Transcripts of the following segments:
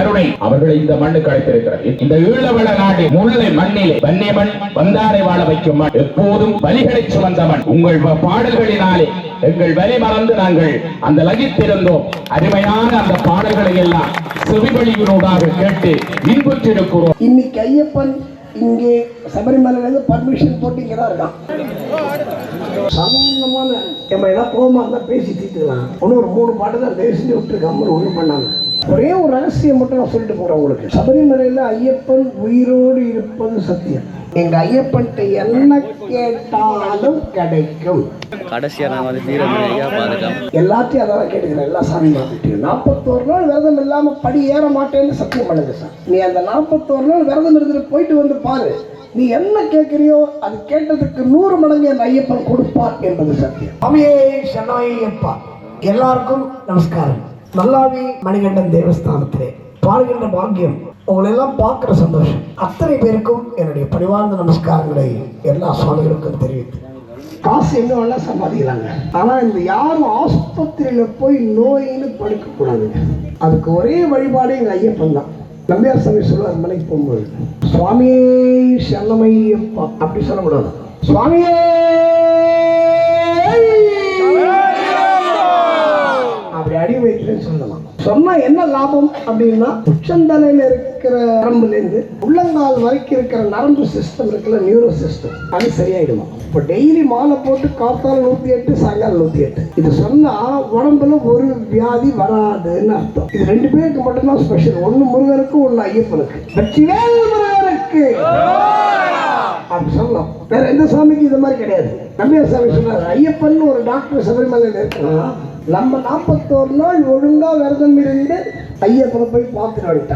கருணை அவர்களை இந்த மண்ணுக்கு அழைத்திருக்கிறது. இந்த ஈழவள நாடு முல்லை மண்ணிலே வன்னிய மண் வந்தாரை வாழ வைக்கும் மண். எப்போதும் வலிகளை சுமந்த மண். உங்கள் பாடல்களினாலே எங்கள் வலி மறந்து நாங்கள் அந்த லகித்திருந்தோம். அருமையான அந்த பாடல்களை எல்லாம் செவிவழியினூடாக கேட்டு இன்புற்றிருக்கிறோம். இன்னைக்கு ஐயப்பன் இங்கே சபரிமலையில பர்மிஷன் போட்டு இங்கே தான் இருக்கான். சாதாரணமான நம்ம எல்லாம் போமா இருந்தால் பேசி தீர்த்துக்கலாம். ஒன்றும் ஒரு மூணு பாட்டு தான் தயவு செஞ்சு விட்டுருக்காம ஒன்றும் பண்ணாங்க. ஒரே ஒரு ரகசியம் மட்டும் நான் சொல்லிட்டு போகிறேன் உங்களுக்கு. சபரிமலையில் ஐயப்பன் உயிரோடு இருப்பது சத்தியம். எங்க ஐயப்பன்ட்ட என்ன கேட்டாலும் கிடைக்கும். கடைசியாக நான் வந்து வீரமணியா பாதுகாம் எல்லாத்தையும் அதான் கேட்டுக்கிறேன். எல்லா சாமி நாற்பத்தோரு நாள் விரதம் இல்லாம படி ஏற மாட்டேன்னு சத்தியம் பண்ணுங்க சார். நீ அந்த நாற்பத்தோரு நாள் விரதம் இருந்துட்டு போயிட்டு வந்து பாரு. நீ என்ன கேட்குறியோ அது கேட்டதுக்கு நூறு மடங்கு என் ஐயப்பன் கொடுப்பார் என்பது சத்தியம். அவையே சனாயப்பா எல்லாருக்கும் நமஸ்காரம். நல்லாவி மணிகண்டன் தேவஸ்தானத்திலே பாடுகின்ற பாக்கியம். உங்களை எல்லாம் பார்க்குற சந்தோஷம். அத்தனை பேருக்கும் என்னுடைய பணிவார்ந்த நமஸ்காரங்களை எல்லா சுவாமிகளுக்கும் தெரிவித்து. காசு என்ன வேணா சம்பாதிக்கலாங்க. ஆனால் இந்த யாரும் ஆஸ்பத்திரியில் போய் நோயின்னு படுக்க கூடாதுங்க அதுக்கு ஒரே வழிபாடு எங்கள் ஐயப்பன் தான். நம்பியார் சாமி சொல்லுவார் மலைக்கு போகும்போது சுவாமியே செல்லமையப்பா. அப்படி சொல்லக்கூடாது. சுவாமியே சொன்னா என்ன லாபம் அப்படின்னா உச்சந்தலையில இருக்கிற நரம்புலேருந்து உள்ளங்கால் வரைக்கும் இருக்கிற நரம்பு சிஸ்டம் இருக்குல்ல நியூரோ சிஸ்டம் அது சரியாயிடுமா? இப்போ டெய்லி மாலை போட்டு காத்தால் நூற்றி எட்டு சாயங்காலம் நூற்றி எட்டு. இது சொன்னால் உடம்புல ஒரு வியாதி வராதுன்னு அர்த்தம். இது ரெண்டு பேருக்கு மட்டும்தான் ஸ்பெஷல் ஒன்னு முருகனுக்கு ஒன்னு ஐயப்பனுக்கு. வெற்றிவேல் முருகனுக்கு. அப்படி சொல்லலாம் வேற எந்த சாமிக்கு இது மாதிரி கிடையாது. நம்பியார் சாமி சொன்னார் ஐயப்பன் ஒரு டாக்டர் சபரிமலையில் இருக்கலாம் நம்ம நாற்பத்தோரு நாள் ஒழுங்கா விரதம் இருந்து ஐயப்பனை போய் பார்த்துட்டு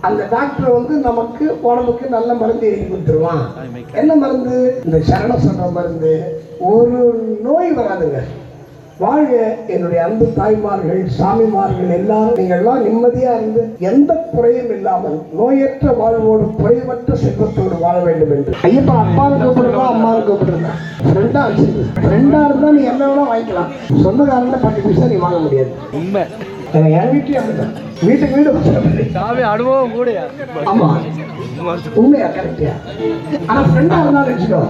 அந்த டாக்டர் வந்து நமக்கு உடம்புக்கு நல்ல மருந்து எழுதி கொடுத்துருவான். என்ன மருந்து? இந்த சரணம் சொல்ற மருந்து. ஒரு நோய் வராதுங்க. வாழ்க என்னுடைய அன்பு தாய்மார்கள் சாமிமார்கள் எல்லாரும் நீங்கள்லாம் நிம்மதியா இருந்து எந்த குறையும் இல்லாமல் நோயற்ற வாழ்வோடு குறைவற்ற செல்வத்தோடு வாழ வேண்டும் என்று. ஐயப்பா அப்பாவை கூப்பிடுறா அம்மாவை கூப்பிடுறா ஃப்ரெண்டா வச்சிருக்கு ஃப்ரெண்டா இருந்தா நீ என்ன வேணா வாங்கிக்கலாம். சொந்தக்காரன் பத்து பைசா நீ வாங்க முடியாது. உண்மை. என் வீட்லயும் அப்படிதான். வீட்டுக்கு வீடு அனுபவம் கூடயா? ஆமா. உண்மையா கரெக்டியா? ஆனா ஃப்ரெண்டா இருந்தாலும் வச்சுக்கோ.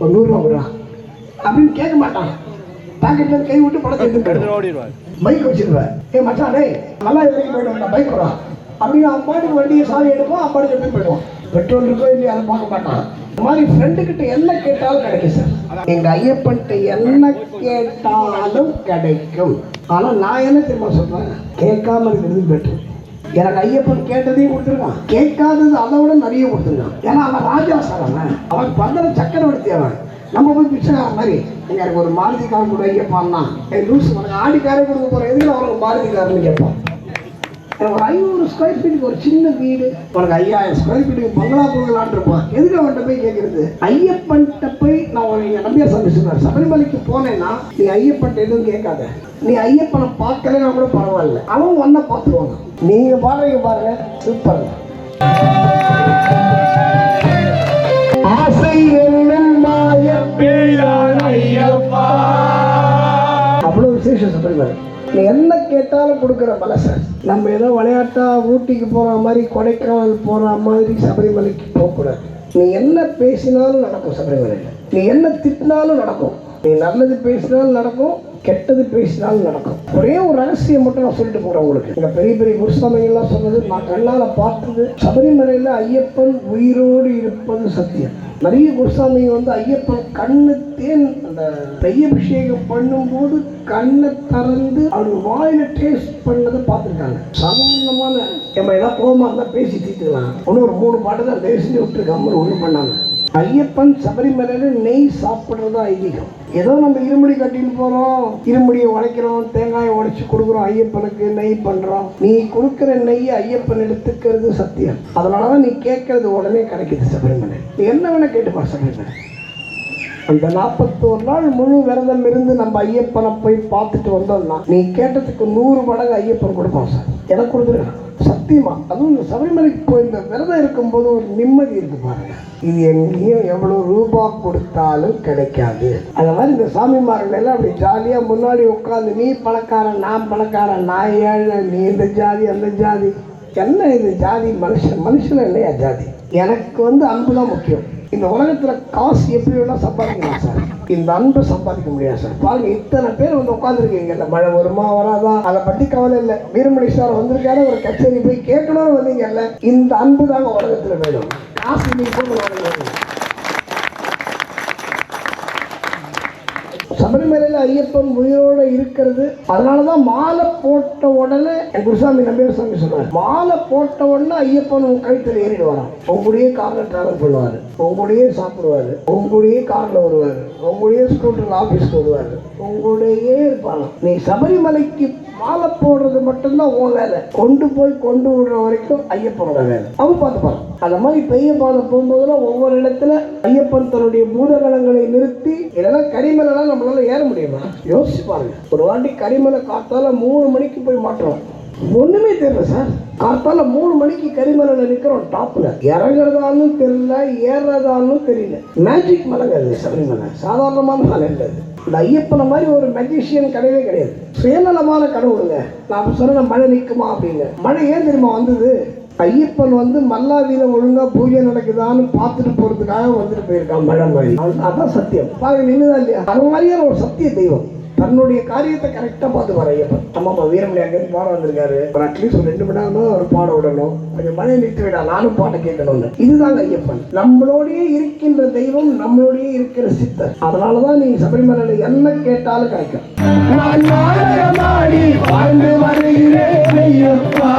ஒரு நூறுரூவா அப்படின்னு கேட்க மாட்டான். பாக்கெட்ல கை விட்டு படத்தை எடுத்து ஓடிடுவாங்க பைக் வச்சிருவேன். ஏ மச்சான் நல்லா இறங்கி போயிடுவான் பைக் வரா அப்படின்னு அம்பாட்டுக்கு வண்டியை சாவி எடுப்போம் அம்பாட்டுக்கு எப்படி போயிடுவான் பெட்ரோல் இருக்கோ இல்லையா அதை பார்க்க மாட்டான். இந்த மாதிரி ஃப்ரெண்டு கிட்ட என்ன கேட்டாலும் கிடைக்கும் சார் எங்க ஐயப்பன்ட்ட என்ன கேட்டாலும் கிடைக்கும். ஆனா நான் என்ன தெரியுமா சொல்றேன்? கேட்காம இருக்கிறது பெட்ரு எனக்கு ஐயப்பன் கேட்டதையும் கொடுத்துருக்கான். கேட்காதது அதை விட நிறைய கொடுத்துருக்கான். ஏன்னா அவன் ராஜா சார் அவன். அவன் பந்தர சக்கரவர்த்தி அவன். நம்ம போய் பிச்சைக்காரன் மாதிரி. எனக்கு ஒரு மாருதி கார் கூட ஐயப்பான்னா என் லூஸ் உனக்கு ஆடி காரே கொடுக்க போகிற எதுக்கு அவனுக்கு மாருதி கார்னு கேட்பான்? எனக்கு ஒரு ஐநூறு ஸ்கொயர் ஃபீட்டுக்கு ஒரு சின்ன வீடு உனக்கு ஐயாயிரம் ஸ்கொயர் ஃபீட்டுக்கு பங்களா கொடுக்கலான் இருப்பான். எதுக்கு அவன்கிட்ட போய் கேட்கறது ஐயப்பன்கிட்ட போய் நான் ஒரு எங்கள் நம்பியார் சந்திச்சிருந்தார் சபரிமலைக்கு போனேன்னா நீ ஐயப்பன்ட்ட எதுவும் கேட்காத. நீ ஐயப்பனை பார்க்கலன்னா கூட பரவாயில்ல. அவன் ஒன்றை பார்த்துருவாங்க நீங்க பாடுறீங்க பாருங்க. சூப்பர் ஆசை என்ன? அவ்வளோ சபரிமலை நீ என்ன கேட்டாலும் கொடுக்குற மலை சார் நம்ம ஏதோ விளையாட்டா ஊட்டிக்கு போகிற மாதிரி கொடைக்கானல் போகிற மாதிரி சபரிமலைக்கு போகக்கூடாது. நீ என்ன பேசினாலும் நடக்கும் சபரிமலையில். நீ என்ன திட்டினாலும் நடக்கும். நீ நல்லது பேசினாலும் நடக்கும். கெட்டது பேசினாலும் நடக்கும். ஒரே ஒரு ரகசியம் மட்டும் நான் சொல்லிட்டு போகிறேன் உங்களுக்கு. இந்த பெரிய பெரிய குருசாமிகள்லாம் சொன்னது நான் கண்ணால் பார்த்தது சபரிமலையில் ஐயப்பன் உயிரோடு இருப்பது சத்தியம். நிறைய குருசாமி வந்து ஐயப்பன் கண்ணு தேன் அந்த நெய்யபிஷேகம் பண்ணும்போது கண்ணை திறந்து அவர் வாயில டேஸ்ட் பண்ணதை பார்த்துருக்காங்க. சாதாரணமான நம்ம ஏதாவது போகமா இருந்தால் பேசி தீர்த்துக்கலாம். ஒன்று ஒரு மூணு பாட்டு தான் தயவு செஞ்சு விட்டுருக்காம ஒன்றும் பண்ணாங்க ஐயப்பன் சபரிமலையில நெய் சாப்பிட்றது ஐதீகம். ஏதோ நம்ம இருமுடி கட்டின்னு போறோம். இருமுடியை உடைக்கிறோம் தேங்காயை உடைச்சு கொடுக்குறோம் ஐயப்பனுக்கு நெய் பண்றோம். நீ கொடுக்குற நெய் ஐயப்பன் எடுத்துக்கிறது சத்தியம். அதனாலதான் நீ கேட்கறது உடனே கிடைக்குது சபரிமலை. நீ என்ன வேணா கேட்டுப்பா சபரிமலை. அந்த நாற்பத்தோரு நாள் முழு விரதம் இருந்து நம்ம ஐயப்பனை போய் பார்த்துட்டு வந்தோம்னா நீ கேட்டதுக்கு நூறு மடங்கு ஐயப்பன் கொடுப்போம் சார். எனக்கு கொடுத்துருக்கேன்? சத்தியமா? அதுவும் இந்த சபரிமலைக்கு போய் இந்த விரதம் இருக்கும்போது ஒரு நிம்மதி இருக்கு பாருங்க. இது எங்கேயும் எவ்வளவு ரூபா கொடுத்தாலும் கிடைக்காது. அந்த மாதிரி இந்த சாமிமார்கள் எல்லாம் அப்படி ஜாலியா முன்னாடி உட்காந்து நீ பணக்காரன் நான் பணக்காரன் நான் ஏழை நீ இந்த ஜாதி அந்த ஜாதி. என்ன இது ஜாதி? மனுஷன் மனுஷன் இல்லையா ஜாதி? எனக்கு வந்து அன்பு தான் முக்கியம். இந்த உலகத்துல காசு எப்படி வேணா சம்பாதிக்கலாம் சார். இந்த அன்பை சம்பாதிக்க முடியாது சார். பாருங்க இத்தனை பேர் வந்து உட்காந்துருக்கீங்க இந்த மழை வருமா வராதா? அதை பத்தி கவலை இல்லை. வீரமணி சார் வந்திருக்காரு ஒரு கச்சேரி போய் கேட்கணும்னு வந்தீங்கல்ல இந்த அன்பு தாங்க உலகத்துல வேணும். காசு நீங்க சபரிமலையில் ஐயப்பன் உயிரோடு இருக்கிறது. அதனால தான் மாலை போட்ட உடனே என் குருசாமி நம்பியார் சாமி சொன்னார். மாலை போட்ட உடனே ஐயப்பன் உன் கழுத்தில் ஏறிடு வரான். உங்களுடைய காரில் டிராவல் பண்ணுவார். உங்களுடைய சாப்பிடுவார். உங்களுடைய காரில் வருவார். உங்களுடைய ஸ்கூட்டரில் ஆஃபீஸ்க்கு வருவார். உங்களுடைய இருப்பாங்க நீ சபரிமலைக்கு மாலை போடுறது மட்டும்தான் உன் வேலை. கொண்டு போய் கொண்டு விடுற வரைக்கும் ஐயப்பனோட வேலை. அவன் பார்த்துப்பான். அந்த மாதிரி பெரிய பாதை போகும்போதெல்லாம் ஒவ்வொரு இடத்துல ஐயப்பன் தன்னுடைய பூதகணங்களை நிறுத்தி இதெல்லாம் கரிமலைலாம் நம்மளால ஏற முடியுமா? யோசிச்சு பாருங்க. ஒரு வாட்டி கரிமலை காத்தால மூணு மணிக்கு போய் மாட்டுறோம் ஒண்ணுமே தெரியல சார். காத்தால மூணு மணிக்கு கரிமலையில நிக்கிறோம் டாப்ல இறங்குறதாலும் தெரியல ஏறுறதாலும் தெரியல. மேஜிக் மலைங்க அது சபரிமலை. சாதாரணமான மலை இல்லை இந்த ஐயப்பனை மாதிரி ஒரு மெஜிஷியன் கிடையவே கிடையாது. சுயநலமான கடவுளுங்க. நான் சொன்ன மழை நிற்குமா அப்படின்னு. மழை ஏன் தெரியுமா வந்தது? ஐயப்பன் வந்து மல்லாவியில ஒழுங்கா பூஜை நடக்குதான்னு பார்த்துட்டு போறதுக்காக வந்துட்டு போயிருக்கான் மழை மாதிரி. அதான் சத்தியம். பாருங்க நின்றுதான் இல்லையா? அது மாதிரியான ஒரு சத்திய தெய்வம். தன்னுடைய காரியத்தை கரெக்டாக பார்த்து வர ஐயப்பன் ஆமாம்மா வீரமணி அங்கேருந்து பாட வந்திருக்காரு. ஒரு அட்லீஸ்ட் ஒரு ரெண்டு மணி நேரம் அவர் பாட விடணும். கொஞ்சம் மழை நிறுத்தி விடா நானும் பாட்டை கேட்கணும்னு. இதுதாங்க ஐயப்பன். நம்மளோடயே இருக்கின்ற தெய்வம் நம்மளோடயே இருக்கிற சித்தர். அதனால தான் நீ சபரிமலையில் என்ன கேட்டாலும் கிடைக்கும். நான் நாடகமாடி வாழ்ந்து வருகிறேன் ஐயப்பா.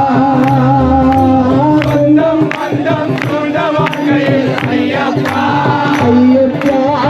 ஐயப்பா.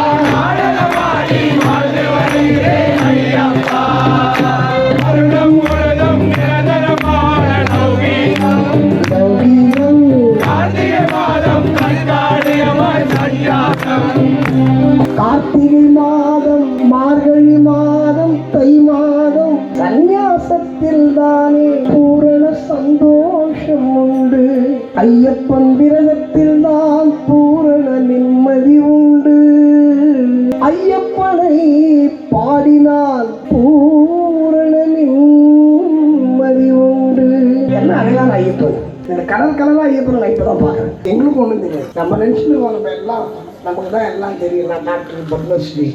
தெரியாது நம்ம எல்லாம் நமக்கு தான் எல்லாம் தெரியும். நான் டாக்டர் பத்மஸ்ரீ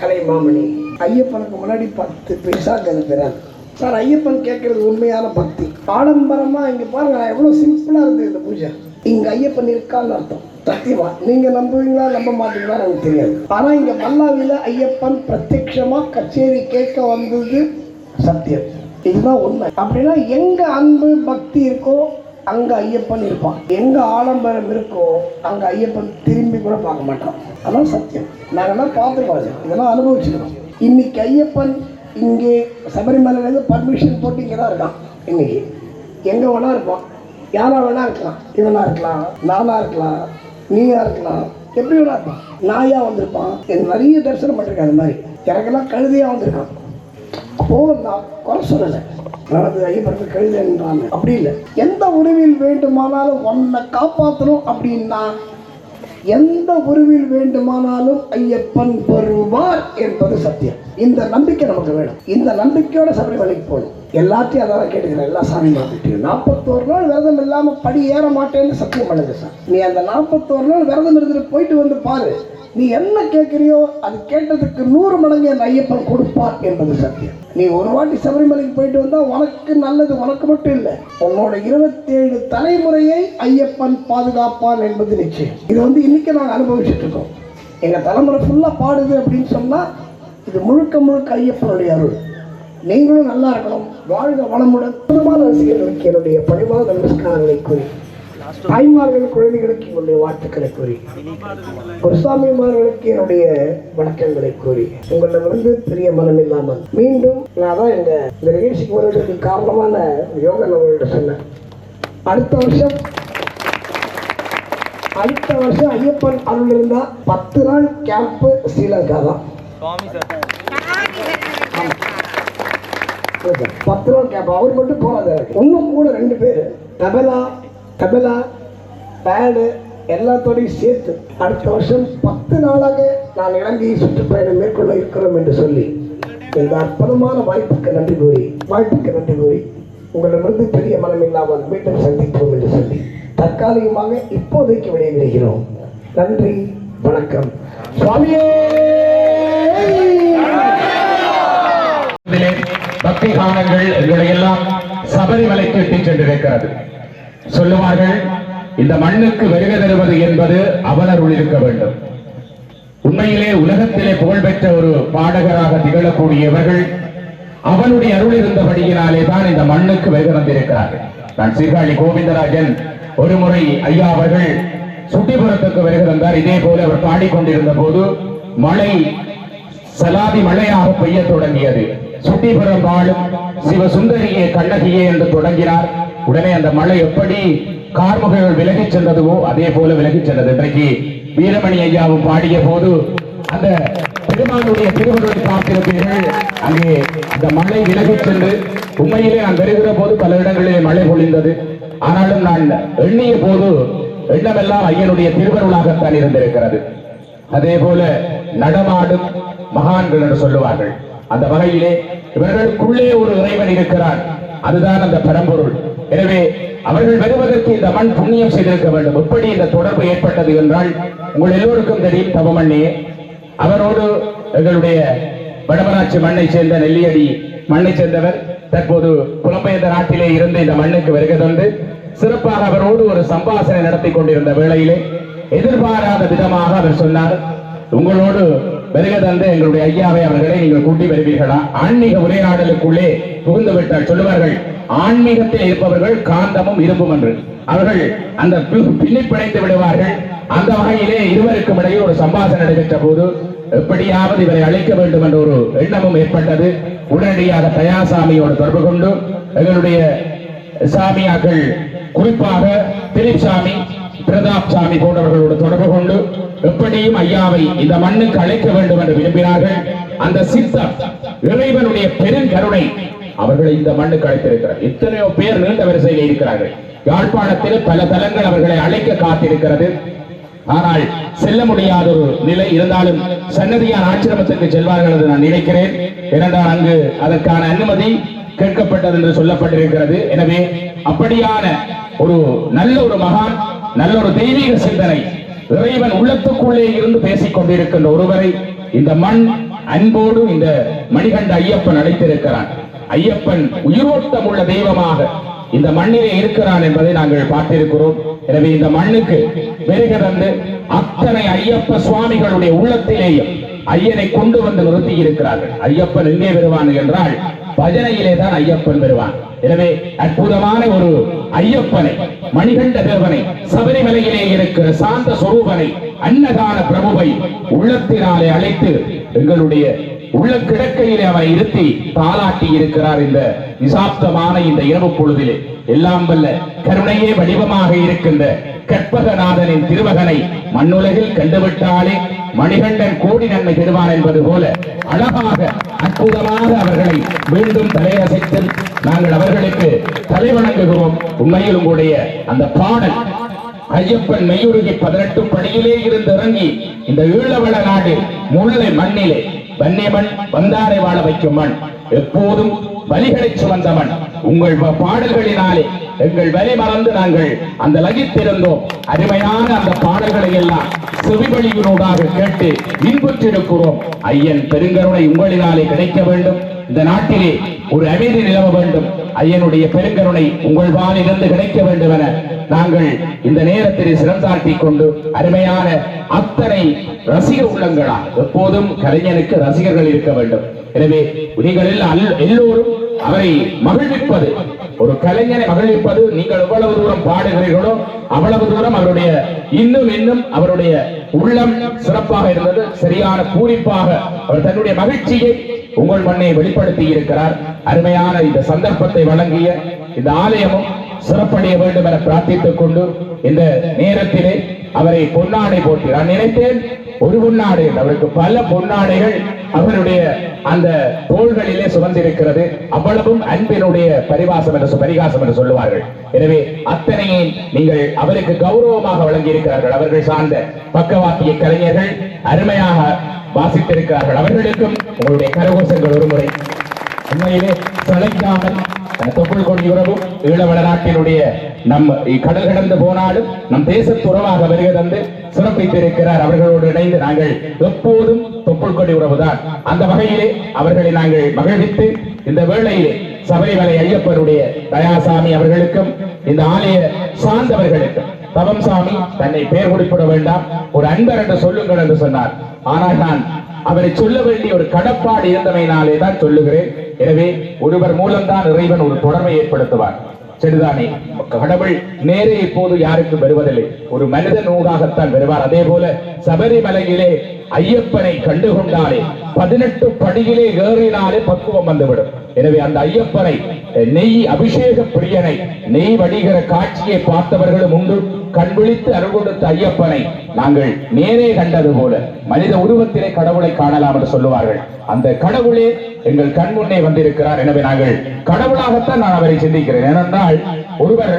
கலை மாமணி. ஐயப்பனுக்கு முன்னாடி பத்து பைசா கருதுறாரு சார் ஐயப்பன் கேட்கறது உண்மையான பக்தி. ஆடம்பரமாக இங்கே பாருங்க நான் எவ்வளோ சிம்பிளாக இருக்குது இந்த பூஜை. இங்கே ஐயப்பன் இருக்கான்னு அர்த்தம். சத்தியமா? நீங்க நம்புவீங்களா நம்ப மாட்டீங்களா எனக்கு தெரியாது. ஆனா இங்க மல்லாவில ஐயப்பன் பிரத்யட்சமா கச்சேரி கேட்க வந்தது சத்தியம். இதுதான் உண்மை. அப்படின்னா எங்க அன்பு பக்தி இருக்கோ அங்க ஐயப்பன் இருப்பான். எங்க ஆடம்பரம் இருக்கோ அங்க ஐயப்பன் திரும்பி கூட பார்க்க மாட்டான். அதான் சத்தியம். நாங்கெல்லாம் பார்த்துருக்கோம். இதெல்லாம் அனுபவிச்சிருக்கோம். இன்னைக்கு ஐயப்பன் இங்கே சபரிமலையிலேருந்து பர்மிஷன் போட்டு இங்கே தான் இருக்கான். இன்னைக்கு எங்கே வேணா இருப்பான். யாரா வேணா இருக்கலாம். இவனா இருக்கலாம். நானா இருக்கலாம். நீயா இருக்கலாம். எப்படி வேணா இருப்பான். நாயா வந்திருப்பான். எனக்கு நிறைய தரிசனம் பண்ணிருக்கேன் அந்த மாதிரி. எனக்கெல்லாம் கழுதையா வந்திருக்கான். அப்போ நான் குறை சொல்லலை. நடந்து ஐயப்பனுக்கு கழுதைன்றாங்க அப்படி இல்லை. எந்த உருவில் வேண்டுமானாலும் உன்னை காப்பாற்றணும் அப்படின்னா எந்த உருவில் வேண்டுமானாலும் ஐயப்பன் வருவார் என்பது சத்தியம். இந்த நம்பிக்கை நமக்கு வேணும். இந்த நம்பிக்கையோட சபரிமலைக்கு போகணும். எல்லாத்தையும் அதான் கேட்டுக்கிறேன். எல்லா சாமி மாத்திட்டையும் நாற்பத்தோரு நாள் விரதம் இல்லாமல் படி ஏற மாட்டேன்னு சத்தியம் பண்ணுங்க சார். நீ அந்த நாற்பத்தோரு நாள் விரதம் இருந்துட்டு போயிட்டு வந்து பாரு. நீ என்ன கேட்குறியோ அது கேட்டதுக்கு நூறு மடங்கு என் ஐயப்பன் கொடுப்பார் என்பது சத்தியம். நீ ஒரு வாட்டி சபரிமலைக்கு போயிட்டு வந்தா உனக்கு நல்லது உனக்கு மட்டும் இல்லை உன்னோட இருபத்தேழு தலைமுறையை ஐயப்பன் பாதுகாப்பான் என்பது நிச்சயம். இது வந்து இன்னைக்கு நாங்கள் அனுபவிச்சுட்டு இருக்கோம். எங்க தலைமுறை ஃபுல்லா பாடுது அப்படின்னு சொன்னா இது முழுக்க முழுக்க ஐயப்பனுடைய அருள். நீங்களும் நல்லா இருக்கணும். வாழ்க வளமுடன். புதுமான ரசிகர்களுக்கு என்னுடைய பணிவான நமஸ்காரங்களை கூறி தாய்மார்கள் குழந்தைகளுக்கு என்னுடைய வாழ்த்துக்களை கூறி குருசாமிமார்களுக்கு என்னுடைய வணக்கங்களை கூறி உங்களிடமிருந்து பெரிய மனம் இல்லாமல் மீண்டும் நான் தான் எங்க இந்த நிகழ்ச்சிக்கு வருவதற்கு காரணமான யோகன் அவங்கள்ட்ட சொன்னேன். அடுத்த வருஷம் அடுத்த வருஷம் ஐயப்பன் அருள் இருந்தா பத்து நாள் கேம்ப் ஸ்ரீலங்கா தான். பத்து நாள் கேம்ப் அவர் மட்டும் போகாது. இன்னும் கூட ரெண்டு பேர். தபலா தபலா பேடு எல்லாத்தோடையும் சேர்த்து அடுத்த வருஷம் பத்து நாளாக நான் இலங்கையை சுற்றுப்பயணம் மேற்கொள்ள இருக்கிறோம் என்று சொல்லி இந்த அற்புதமான வாய்ப்புக்கு நன்றி கூறி வாய்ப்புக்கு நன்றி கூறி உங்களிடமிருந்து பெரிய மனம் இல்லாமல் மீண்டும் சந்திப்போம் என்று சொல்லி தற்காலிகமாக இப்போதைக்கு விடைபெறுகிறோம். நன்றி வணக்கம். சுவாமியே! பக்தி கானங்கள் இவையெல்லாம் சபரிமலைக்கு இட்டுச் சென்றிருக்கிறது. சொல்லுவார்கள் இந்த மண்ணுக்கு வருகை தருவது என்பது அவலருள் இருக்க வேண்டும். உண்மையிலே உலகத்திலே புகழ்பெற்ற ஒரு பாடகராக திகழக்கூடியவர்கள் அவனுடைய அருள் இருந்தபடியினாலே தான் இந்த மண்ணுக்கு வருகை வந்திருக்கிறார்கள் நான் சீர்காழி கோவிந்தராஜன் ஒரு முறை ஐயா அவர்கள் சுட்டிபுரத்துக்கு வருகை தந்தார். இதே போல அவர் பாடிக்கொண்டிருந்த போது மழை சலாதி மழையாக பெய்ய தொடங்கியது. சுட்டிபுரம் வாழும் சிவசுந்தரியே கண்ணகியே என்று தொடங்கினார். உடனே அந்த மழை எப்படி கார்முகர்கள் விலகிச் சென்றதுவோ அதே போல விலகிச் சென்றது. இன்றைக்கு வீரமணி ஐயாவும் பாடிய போது அந்த பெருமானுடைய திருவருளை பார்த்திருப்பீர்கள். அங்கே அந்த மழை விலகிச் சென்று உண்மையிலே நான் வருகிற போது பல இடங்களிலே மழை பொழிந்தது. ஆனாலும் நான் எண்ணிய போது எண்ணமெல்லாம் ஐயனுடைய திருவருளாகத்தான் இருந்திருக்கிறது. அதே போல நடமாடும் மகான்கள் என்று சொல்லுவார்கள். அந்த வகையிலே இவர்களுக்குள்ளே ஒரு இறைவன் இருக்கிறார் அதுதான் அந்த பரம்பொருள். எனவே அவர்கள் வருவதற்கு இந்த மண் புண்ணியம் செய்திருக்க வேண்டும். எப்படி இந்த தொடர்பு ஏற்பட்டது என்றால் உங்கள் எல்லோருக்கும் தெரியும் தவமண்ணே. அவரோடு எங்களுடைய வடமராட்சி மண்ணை சேர்ந்த நெல்லியடி மண்ணை சேர்ந்தவர் தற்போது புலம்பெயர்ந்த நாட்டிலே இருந்து இந்த மண்ணுக்கு வருகை தந்து சிறப்பாக அவரோடு ஒரு சம்பாசனை நடத்தி கொண்டிருந்த வேளையிலே எதிர்பாராத விதமாக அவர் சொன்னார் உங்களோடு வருகை தந்த எங்களுடைய ஐயாவை அவர்களை நீங்கள் கூட்டி வருவீர்களா? ஆன்மீக உரையாடலுக்குள்ளே புகுந்து விட்டால் சொல்லுவார்கள் ஆன்மீகத்தில் இருப்பவர்கள் காந்தமும் இருப்பும் என்று அவர்கள் அந்த பி- பின்னி பிணைத்து விடுவார்கள். அந்த வகையிலே இருவருக்கும் இடையே ஒரு சம்பாஷணை நடைபெற்ற போது எப்படியாவது இவரை அழைக்க வேண்டும் என்ற ஒரு எண்ணமும் ஏற்பட்டது. உடனடியாக தயாசாமியோடு தொடர்பு கொண்டு எங்களுடைய சாமியாக்கள் குறிப்பாக திலீப் சாமி பிரதாப் சாமி போன்றவர்களோடு தொடர்பு கொண்டு எப்படியும் ஐயாவை இந்த மண்ணுக்கு அழைக்க வேண்டும் என்று விரும்பினார்கள். அந்த சித்தம் இறைவனுடைய பெருங்கருணை அவர்களை இந்த மண்ணுக்கு அழைத்திருக்கிறார். எத்தனையோ பேர் நீண்ட வரிசையில் இருக்கிறார்கள். யாழ்ப்பாணத்தில் பல தலங்கள் அவர்களை அழைக்க காத்திருக்கிறது. ஆனால் செல்ல முடியாத ஒரு நிலை இருந்தாலும் சன்னதியான் ஆச்சிரமத்திற்கு செல்வார்கள் என்று நான் நினைக்கிறேன். இரண்டாம் அங்கு அதற்கான அனுமதி கேட்கப்பட்டது என்று சொல்லப்பட்டிருக்கிறது. எனவே அப்படியான ஒரு நல்ல ஒரு மகான் நல்ல ஒரு தெய்வீக சிந்தனை இறைவன் உள்ளத்துக்குள்ளே இருந்து பேசிக் கொண்டிருக்கின்ற ஒருவரை இந்த மண் அன்போடு இந்த மணிகண்ட ஐயப்பன் அழைத்திருக்கிறான். ஐயப்பன் உயிரோட்டம் உள்ள தெய்வமாக இந்த மண்ணிலே இருக்கிறான் என்பதை நாங்கள் பார்த்திருக்கிறோம். எனவே இந்த மண்ணுக்கு வருகை தந்து அத்தனை ஐயப்ப சுவாமிகளுடைய உள்ளத்திலேயும் ஐயனை கொண்டு வந்து நிறுத்தி இருக்கிறார்கள். ஐயப்பன் எங்கே வருவான் என்றால் பஜனையிலே தான் ஐயப்பன் வருவான் எனவே அற்புதமான ஒரு ஐயப்பனை மணிகண்ட தேவனை சபரிமலையிலே இருக்கிற சாந்த சொரூபனை அன்னதான பிரபுவை உள்ளத்தினாலே அழைத்து எங்களுடைய உள்ள கிடக்கையிலே அவரை இருத்தி தாளாட்டி இருக்கிறார் இந்த நிசாப்தமான இந்த இரவு பொழுதிலே. எல்லாம் வல்ல கருணையே வடிவமாக இருக்கின்ற கற்பகநாதனின் திருமகனை மண்ணுலகில் கண்டுவிட்டாலே மணிகண்டன் கோடி நன்மை பெறுவான் என்பது போல அழகாக அற்புதமாக அவர்களை மீண்டும் தலையசைத்து நாங்கள் அவர்களுக்கு தலைவணங்குகிறோம் உண்மையில் உங்களுடைய அந்த பாடல் ஐயப்பன் மெய்யுருகி பதினெட்டு படியிலே இருந்து இறங்கி இந்த ஈழவள நாடு முல்லை மண்ணிலே வன்னியமண் வந்தாரை வாழ வைக்கும் மண். எப்போதும் வலிகளை சுமந்த மண். உங்கள் பாடல்களினாலே எங்கள் வலி மறந்து நாங்கள் அந்த லகித்திருந்தோம். அருமையான அந்த பாடல்களை எல்லாம் செவிவழியினூடாக கேட்டு இன்புற்றிருக்கிறோம். ஐயன் பெருங்கருணை உங்களினாலே கிடைக்க வேண்டும். இந்த நாட்டிலே ஒரு அமைதி நிலவ வேண்டும். ஐயனுடைய பெருங்கருணை உங்கள் வானிலிருந்து கிடைக்க வேண்டும் என நாங்கள் இந்த நேரத்தில் சிறந்தாட்டிக் கொண்டு அருமையான அத்தனை ரசிக உள்ளங்களா எப்போதும் கலைஞனுக்கு ரசிகர்கள் இருக்க வேண்டும். எனவே நீங்கள் எல்லோரும் அவரை மகிழ்விப்பது ஒரு கலைஞரை மகிழ்விப்பது நீங்கள் எவ்வளவு தூரம் பாடுகிறீர்களோ அவ்வளவு தூரம் அவருடைய இன்னும் இன்னும் அவருடைய உள்ளம் சிறப்பாக இருந்தது. சரியான பூரிப்பாக அவர் தன்னுடைய மகிழ்ச்சியை உங்கள் மண்ணை வெளிப்படுத்தி இருக்கிறார். அருமையான இந்த சந்தர்ப்பத்தை வழங்கிய இந்த ஆலயமும் சிறப்படைய வேண்டும் என பிரார்த்தித்துக் கொண்டு இந்த நேரத்திலே அவரை பொன்னாடை போட்டு நான் நினைத்தேன் ஒரு பொன்னாடை அவருக்கு பல பொன்னாடைகள் அவருடைய அந்த தோள்களிலே சுமந்திருக்கிறது. அவ்வளவும் அன்பினுடைய பரிவாசம் என்று பரிகாசம் என்று சொல்லுவார்கள். எனவே அத்தனையும் நீங்கள் அவருக்கு கௌரவமாக வழங்கியிருக்கிறார்கள். அவர்கள் சார்ந்த பக்கவாத்திய கலைஞர்கள் அருமையாக வாசித்திருக்கிறார்கள். அவர்களுக்கும் உங்களுடைய கரகோஷங்கள் ஒருமுறை. உண்மையிலே சளைக்காமல் தொப்புள் உறவும் ஈழவள நாட்டினுடைய நம் கடல் கடந்து போனாலும் நம் தேசத்து உறவாக வருகை தந்து சிறப்பித்திருக்கிறார். அவர்களோடு இணைந்து நாங்கள் எப்போதும் தொப்புள் கொடி உறவுதான். அந்த வகையிலே அவர்களை நாங்கள் மகிழ்வித்து இந்த வேளையிலே சபரிமலை ஐயப்பருடைய தயாசாமி அவர்களுக்கும் இந்த ஆலய சார்ந்தவர்களுக்கும் தவம் சாமி தன்னை பெயர் குறிப்பிட வேண்டாம். ஒரு அன்பர் என்று சொல்லுங்கள் என்று சொன்னார். ஆனால் நான் அவரை சொல்ல வேண்டிய ஒரு கடப்பாடு இருந்தமையினாலே தான் சொல்லுகிறேன். எனவே ஒருவர் மூலம்தான் இறைவன் ஒரு தொடர்பை ஏற்படுத்துவார். சரிதானே? கடவுள் நேரே இப்போது யாருக்கும் வருவதில்லை. ஒரு மனிதன் ஊடாகத்தான் வருவார். அதே போல சபரிமலையிலே ஐயப்பனை கண்டுகொண்டாலே பதினெட்டு படியிலே ஏறினாலே பக்குவம் வந்துவிடும். எனவே அந்த ஐயப்பனை நெய் அபிஷேக பிரியனை நெய் வடிகிற காட்சியை பார்த்தவர்களும் உண்டு. கண்விழித்து அருள் கொடுத்த ஐயப்பனை நாங்கள் நேரே கண்டது போல மனித உருவத்திலே கடவுளை காணலாம் என்று சொல்லுவார்கள். அந்த கடவுளே எங்கள் கண் முன்னே வந்திருக்கிறார். எனவே நாங்கள் கடவுளாகத்தான் நான் அவரை சிந்திக்கிறேன். ஏனென்றால் ஒருவர்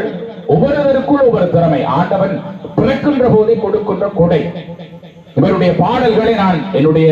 ஒவ்வொருவருக்குள் ஒவ்வொரு திறமை. ஆண்டவன் பிறக்கின்ற போதே கொடுக்கின்ற கொடை. இவருடைய பாடல்களை நான் என்னுடைய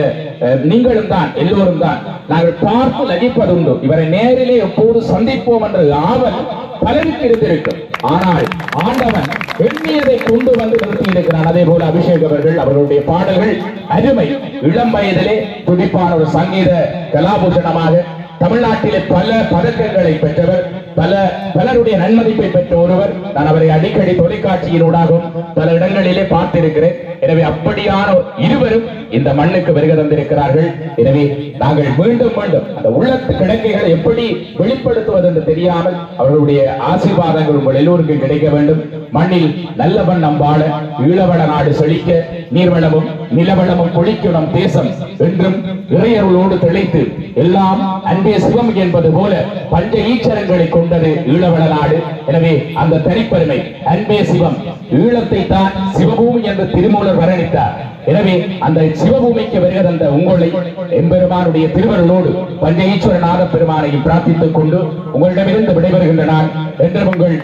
நீங்களும் தான் எல்லோரும் தான் நாங்கள் பார்த்து லகிப்பதுண்டு இவரை நேரிலே எப்போது சந்திப்போம் என்ற ஆவல் பலருக்கு இருந்திருக்கும். ஆனால் ஆண்டவன் எண்ணியதை கொண்டு வந்து நிறுத்தி இருக்கிறான் அதே போல அபிஷேக் அவர்கள் அவர்களுடைய பாடல்கள் அருமை. இளம் வயதிலே துடிப்பான ஒரு சங்கீத கலாபூஷணமாக தமிழ்நாட்டிலே பல பதக்கங்களை பெற்றவர் பல பலருடைய நன்மதிப்பை பெற்ற ஒருவர் நான் அவரை அடிக்கடி தொலைக்காட்சியினூடாகவும் பல இடங்களிலே பார்த்திருக்கிறேன். எனவே அப்படியான இருவரும் இந்த மண்ணுக்கு வருகை தந்திருக்கிறார்கள். எனவே நாங்கள் மீண்டும் மீண்டும் அந்த உள்ளத்து கிடக்கைகளை எப்படி வெளிப்படுத்துவது என்று தெரியாமல் அவர்களுடைய ஆசீர்வாதங்கள் உங்கள் எல்லோருக்கும் கிடைக்க வேண்டும். மண்ணில் நல்ல வண்ணம் வாழ ஈழவள நாடு செழிக்க நீர்வளமும் நிலவளமும் கொழிக்கும் தேசம் என்றும் இறையருளோடு திளைத்து எல்லாம் அன்பே சிவம் என்பது போல பஞ்ச ஈச்சரங்களை கொண்டது ஈழவள நாடு. எனவே அந்த தனிப்பெருமை அன்பே சிவம் ஈழத்தை தான் சிவபூமி என்று திருமூலர் வர்ணித்தார். எனவே அந்த சிவபூமிக்கு வருகிற அந்த உங்களை எம்பெருமானுடைய திருவருளோடு பஞ்ச ஈஸ்வரநாத பெருமானையும் பிரார்த்தித்துக் கொண்டு உங்களிடமிருந்து விடைபெறுகின்ற நான் என்றும் உங்கள்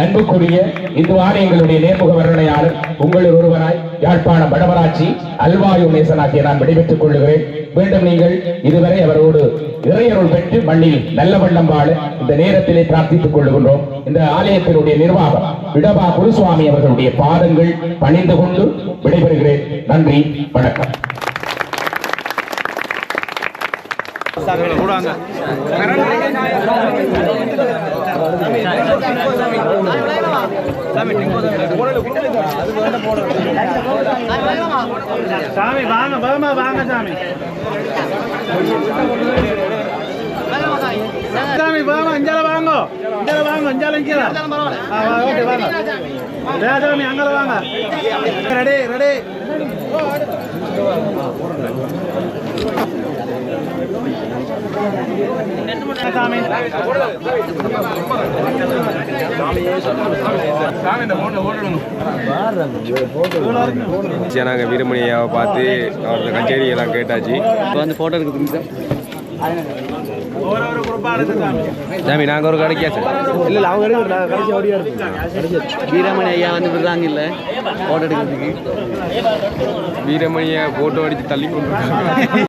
அன்புக்குரிய இந்து ஆலயங்களுடைய நேர்முக வர்ணனையாளர் உங்களில் ஒருவராய் யாழ்ப்பாணம் வடமராட்சி அல்வாயு நேசனாகிய நான் விடைபெற்றுக் கொள்கிறேன். மீண்டும் நீங்கள் இதுவரை அவரோடு இறையருள் பெற்று மண்ணில் நல்ல வண்ணம் வாழ இந்த நேரத்திலே பிரார்த்தித்துக் கொள்ளுகின்றோம் இந்த ஆலயத்தினுடைய நிர்வாகம் விடபா குருசுவாமி அவர்களுடைய பாதங்கள் பணிந்து கொண்டு விடைபெறுகிறேன். நன்றி வணக்கம். சாமி வாங்க வேகமா வாங்க சாமி. சாமி வேகமா இஞ்சால வாங்க. இஞ்சால வாங்க இஞ்சால இங்கே ஓகே வாங்க டே, சாமி அங்கால வாங்க. Ready ready. நாங்கள் வீரமணியாவை பார்த்து அவரோட கச்சேரி எல்லாம் கேட்டாச்சு. இப்போ வந்து ஃபோட்டோ எடுக்க சார் சாமி நாங்கள் ஒரு கடைக்கா சார்? இல்லை அவங்க எடுக்க வீரமணி ஐயா வந்து விடுறாங்க இல்லை ஃபோட்டோ எடுக்கிறதுக்கு வீரமணியை ஃபோட்டோ அடித்து தள்ளி கொண்டு